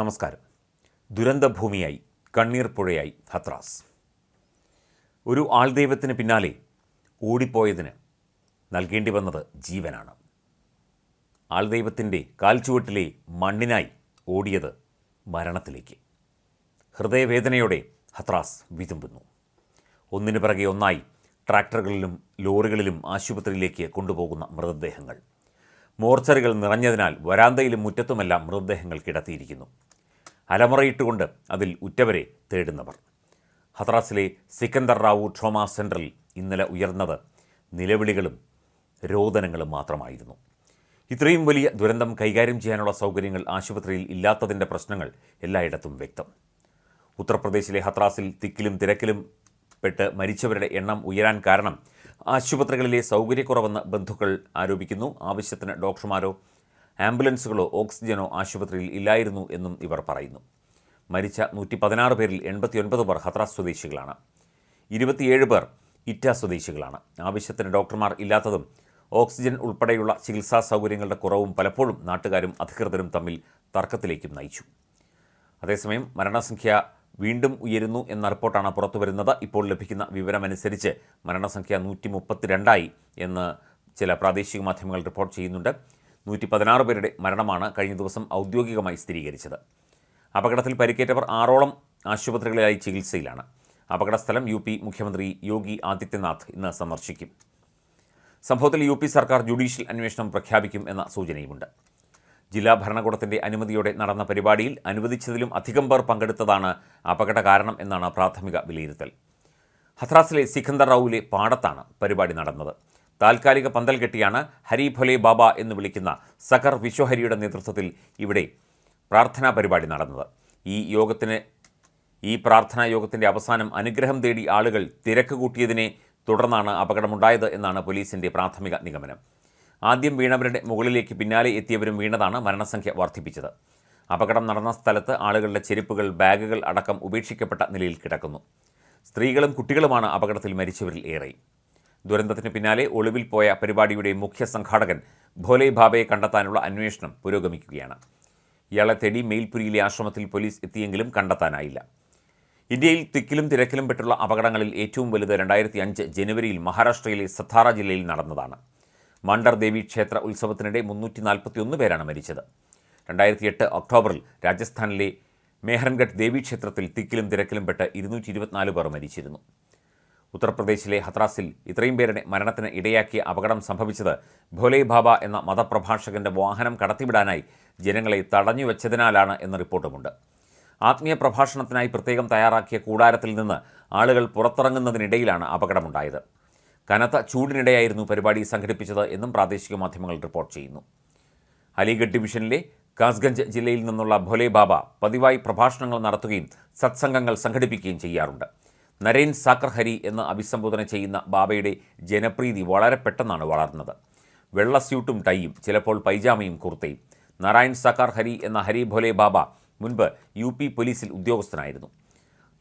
നമസ്കാരം. ദുരന്തഭൂമിയായി കണ്ണീർ പുഴയായി ഹത്രാസ്. ഒരു ആൾദൈവത്തിന് പിന്നാലെ ഓടിപ്പോയതിന് നൽകേണ്ടി വന്നത് ജീവനാണ്. ആൾദൈവത്തിന്റെ കാൽച്ചുവട്ടിലെ മണ്ണിനായി ഓടിയത് മരണത്തിലേക്ക്. ഹൃദയവേദനയോടെ ഹത്രാസ് വിതുമ്പുന്നു. ഒന്നിനു പിറകെ ഒന്നായി ട്രാക്ടറുകളിലും ലോറികളിലും ആശുപത്രിയിലേക്ക് കൊണ്ടുപോകുന്ന മൃതദേഹങ്ങൾ. മോർച്ചറികൾ നിറഞ്ഞതിനാൽ വരാന്തയിലും മുറ്റത്തുമെല്ലാം മൃതദേഹങ്ങൾ കിടത്തിയിരിക്കുന്നു. അലമുറയിട്ടുകൊണ്ട് അതിൽ ഉറ്റവരെ തേടുന്നവർ. ഹത്രാസിലെ സിക്കന്ദർ റാവു ട്രോമ സെന്ററിൽ ഇന്നലെ ഉയർന്നത് നിലവിളികളും രോദനങ്ങളും മാത്രമായിരുന്നു. ഇത്രയും വലിയ ദുരന്തം കൈകാര്യം ചെയ്യാനുള്ള സൗകര്യങ്ങൾ ആശുപത്രിയിൽ ഇല്ലാത്തതിന്റെ പ്രശ്നങ്ങൾ എല്ലായിടത്തും വ്യക്തം. ഉത്തർപ്രദേശിലെ ഹത്രാസിൽ തിക്കിലും തിരക്കിലും പെട്ട് മരിച്ചവരുടെ എണ്ണം ഉയരാൻ കാരണം ആശുപത്രികളിലെ സൗകര്യക്കുറവെന്ന് ബന്ധുക്കൾ ആരോപിക്കുന്നു. ആവശ്യത്തിന് ഡോക്ടർമാരോ ആംബുലൻസുകളോ ഓക്സിജനോ ആശുപത്രിയിൽ ഇല്ലായിരുന്നു എന്നും ഇവർ പറയുന്നു. മരിച്ച നൂറ്റി പതിനാറ് പേരിൽ എൺപത്തിയൊൻപത് പേർ ഹത്രാസ് സ്വദേശികളാണ്. ഇരുപത്തിയേഴ് പേർ ഇറ്റ സ്വദേശികളാണ്. ആവശ്യത്തിന് ഡോക്ടർമാർ ഇല്ലാത്തതും ഓക്സിജൻ ഉൾപ്പെടെയുള്ള ചികിത്സാ സൗകര്യങ്ങളുടെ കുറവും പലപ്പോഴും നാട്ടുകാരും അധികൃതരും തമ്മിൽ തർക്കത്തിലേക്കും നയിച്ചു. അതേസമയം മരണസംഖ്യ വീണ്ടും ഉയരുന്നു എന്ന റിപ്പോർട്ടാണ് പുറത്തുവരുന്നത് ഇപ്പോൾ ലഭിക്കുന്ന വിവരമനുസരിച്ച് മരണസംഖ്യ നൂറ്റി മുപ്പത്തിരണ്ടായി എന്ന് ചില പ്രാദേശിക മാധ്യമങ്ങൾ റിപ്പോർട്ട് ചെയ്യുന്നുണ്ട്. നൂറ്റി പതിനാറ് പേരുടെ മരണമാണ് കഴിഞ്ഞ ദിവസം ഔദ്യോഗികമായി സ്ഥിരീകരിച്ചത്. അപകടത്തിൽ പരിക്കേറ്റവർ ആറോളം ആശുപത്രികളിലായി ചികിത്സയിലാണ്. അപകടസ്ഥലം യു പി മുഖ്യമന്ത്രി യോഗി ആദിത്യനാഥ് ഇന്ന് സന്ദർശിക്കും. സംഭവത്തിൽ യു പി സർക്കാർ ജുഡീഷ്യൽ അന്വേഷണം പ്രഖ്യാപിക്കും എന്ന സൂചനയുമുണ്ട്. ജില്ലാ ഭരണകൂടത്തിന്റെ അനുമതിയോടെ നടന്ന പരിപാടിയിൽ അനുവദിച്ചതിലും അധികം പേർ പങ്കെടുത്തതാണ് അപകട കാരണം എന്നാണ് പ്രാഥമിക വിലയിരുത്തൽ. ഹത്രാസിലെ സിഖന്ദർ റാവുവിലെ പാടത്താണ് പരിപാടി നടന്നത്. താൽക്കാലിക പന്തൽ കെട്ടിയാണ് ഹരി ഭൊലെ ബാബ എന്ന് വിളിക്കുന്ന സഖർ വിശ്വഹരിയുടെ നേതൃത്വത്തിൽ ഇവിടെ പ്രാർത്ഥനാ പരിപാടി നടന്നത്. ഈ യോഗത്തിന് ഈ പ്രാർത്ഥനാ യോഗത്തിന്റെ അവസാനം അനുഗ്രഹം തേടി ആളുകൾ തിരക്ക് കൂട്ടിയതിനെ തുടർന്നാണ് അപകടമുണ്ടായത് എന്നാണ് പോലീസിന്റെ പ്രാഥമിക നിഗമനം. ആദ്യം വീണവരുടെ മുകളിലേക്ക് പിന്നാലെ എത്തിയവരും വീണതാണ് മരണസംഖ്യ വർദ്ധിപ്പിച്ചത്. അപകടം നടന്ന സ്ഥലത്ത് ആളുകളുടെ ചെരുപ്പുകൾ ബാഗുകൾ അടക്കം ഉപേക്ഷിക്കപ്പെട്ട നിലയിൽ കിടക്കുന്നു. സ്ത്രീകളും കുട്ടികളുമാണ് അപകടത്തിൽ മരിച്ചവരിൽ ഏറെ. ദുരന്തത്തിന് പിന്നാലെ ഒളിവിൽ പോയ പരിപാടിയുടെ മുഖ്യ സംഘാടകൻ ഭോലെ ബാബയെ കണ്ടെത്താനുള്ള അന്വേഷണം പുരോഗമിക്കുകയാണ്. ഇയാളെ തേടി മെയിൽപുരിയിലെ ആശ്രമത്തിൽ പോലീസ് എത്തിയെങ്കിലും കണ്ടെത്താനായില്ല. ഇന്ത്യയിൽ തിക്കിലും തിരക്കിലും പെട്ടുള്ള അപകടങ്ങളിൽ ഏറ്റവും വലുത് രണ്ടായിരത്തി അഞ്ച് ജനുവരിയിൽ മഹാരാഷ്ട്രയിലെ സത്താറ ജില്ലയിൽ നടന്നതാണ്. മണ്ടർ ദേവി ക്ഷേത്ര ഉത്സവത്തിനിടെ മുന്നൂറ്റി നാൽപ്പത്തിയൊന്ന് പേരാണ് മരിച്ചത്. രണ്ടായിരത്തി എട്ട് ഒക്ടോബറിൽ രാജസ്ഥാനിലെ മേഹൻഗഡ് ദേവീക്ഷേത്രത്തിൽ തിക്കിലും തിരക്കിലും പെട്ട് ഇരുന്നൂറ്റി ഇരുപത്തിനാല് പേർ മരിച്ചിരുന്നു. ഉത്തർപ്രദേശിലെ ഹത്രാസിൽ ഇത്രയും പേരുടെ മരണത്തിന് ഇടയാക്കിയ അപകടം സംഭവിച്ചത് ഭോലേ ബാബ എന്ന മതപ്രഭാഷകന്റെ വാഹനം കടത്തിവിടാനായി ജനങ്ങളെ തടഞ്ഞു വെച്ചതിനാലാണ് എന്ന റിപ്പോർട്ടുമുണ്ട്. ആത്മീയ പ്രഭാഷണത്തിനായി പ്രത്യേകം തയ്യാറാക്കിയ കൂടാരത്തിൽ നിന്ന് ആളുകൾ പുറത്തിറങ്ങുന്നതിനിടയിലാണ് അപകടമുണ്ടായത്. കനത്ത ചൂടിനിടെയായിരുന്നു പരിപാടി സംഘടിപ്പിച്ചത് എന്നും പ്രാദേശിക മാധ്യമങ്ങൾ റിപ്പോർട്ട് ചെയ്യുന്നു. അലിഗഡ് ഡിവിഷനിലെ കാസ്ഗഞ്ച് ജില്ലയിൽ നിന്നുള്ള ഭോലേ ബാബ പതിവായി പ്രഭാഷണങ്ങൾ നടത്തുകയും സത്സംഗങ്ങൾ സംഘടിപ്പിക്കുകയും ചെയ്യാറുണ്ട്. നരേൻ സാക്കർ ഹരി എന്ന് അഭിസംബോധന ചെയ്യുന്ന ബാബയുടെ ജനപ്രീതി വളരെ പെട്ടെന്നാണ് വളർന്നത്. വെള്ള സ്യൂട്ടും ടൈയും ചിലപ്പോൾ പൈജാമയും കുർത്തയും. നാരായൺ സാക്കാർ ഹരി എന്ന ഹരി ഭോലെ ബാബ മുൻപ് യു പി പോലീസിൽ ഉദ്യോഗസ്ഥനായിരുന്നു.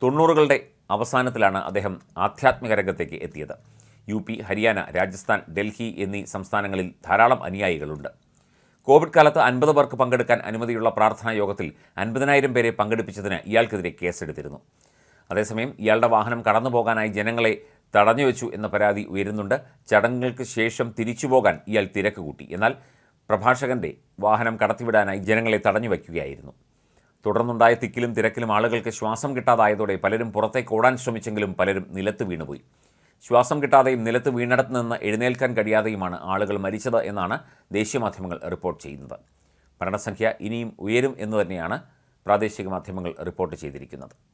തൊണ്ണൂറുകളുടെ അവസാനത്തിലാണ് അദ്ദേഹം ആധ്യാത്മിക രംഗത്തേക്ക് എത്തിയത്. യു പി ഹരിയാന രാജസ്ഥാൻ ഡൽഹി എന്നീ സംസ്ഥാനങ്ങളിൽ ധാരാളം അനുയായികളുണ്ട്. കോവിഡ് കാലത്ത് അൻപത് പേർക്ക് പങ്കെടുക്കാൻ അനുമതിയുള്ള പ്രാർത്ഥനാ യോഗത്തിൽ അൻപതിനായിരം പേരെ പങ്കെടുപ്പിച്ചതിന് ഇയാൾക്കെതിരെ കേസെടുത്തിരുന്നു. അതേസമയം ഇയാളുടെ വാഹനം കടന്നു പോകാനായി ജനങ്ങളെ തടഞ്ഞു വെച്ചു എന്ന പരാതി ഉയരുന്നുണ്ട്. ചടങ്ങുകൾക്ക് ശേഷം തിരിച്ചു പോകാൻ ഇയാൾ തിരക്ക് കൂട്ടി. എന്നാൽ പ്രഭാഷകന്റെ വാഹനം കടത്തിവിടാനായി ജനങ്ങളെ തടഞ്ഞു വയ്ക്കുകയായിരുന്നു. തുടർന്നുണ്ടായ തിക്കിലും തിരക്കിലും ആളുകൾക്ക് ശ്വാസം കിട്ടാതായതോടെ പലരും പുറത്തേക്ക് ഓടാൻ ശ്രമിച്ചെങ്കിലും പലരും നിലത്ത് വീണുപോയി. ശ്വാസം കിട്ടാതെയും നിലത്ത് വീണിടത്ത് നിന്ന് എഴുന്നേൽക്കാൻ കഴിയാതെയുമാണ് ആളുകൾ മരിച്ചത് എന്നാണ് ദേശീയ മാധ്യമങ്ങൾ റിപ്പോർട്ട് ചെയ്യുന്നത്. മരണസംഖ്യ ഇനിയും ഉയരും എന്ന് തന്നെയാണ് പ്രാദേശിക മാധ്യമങ്ങൾ റിപ്പോർട്ട് ചെയ്തിരിക്കുന്നത്.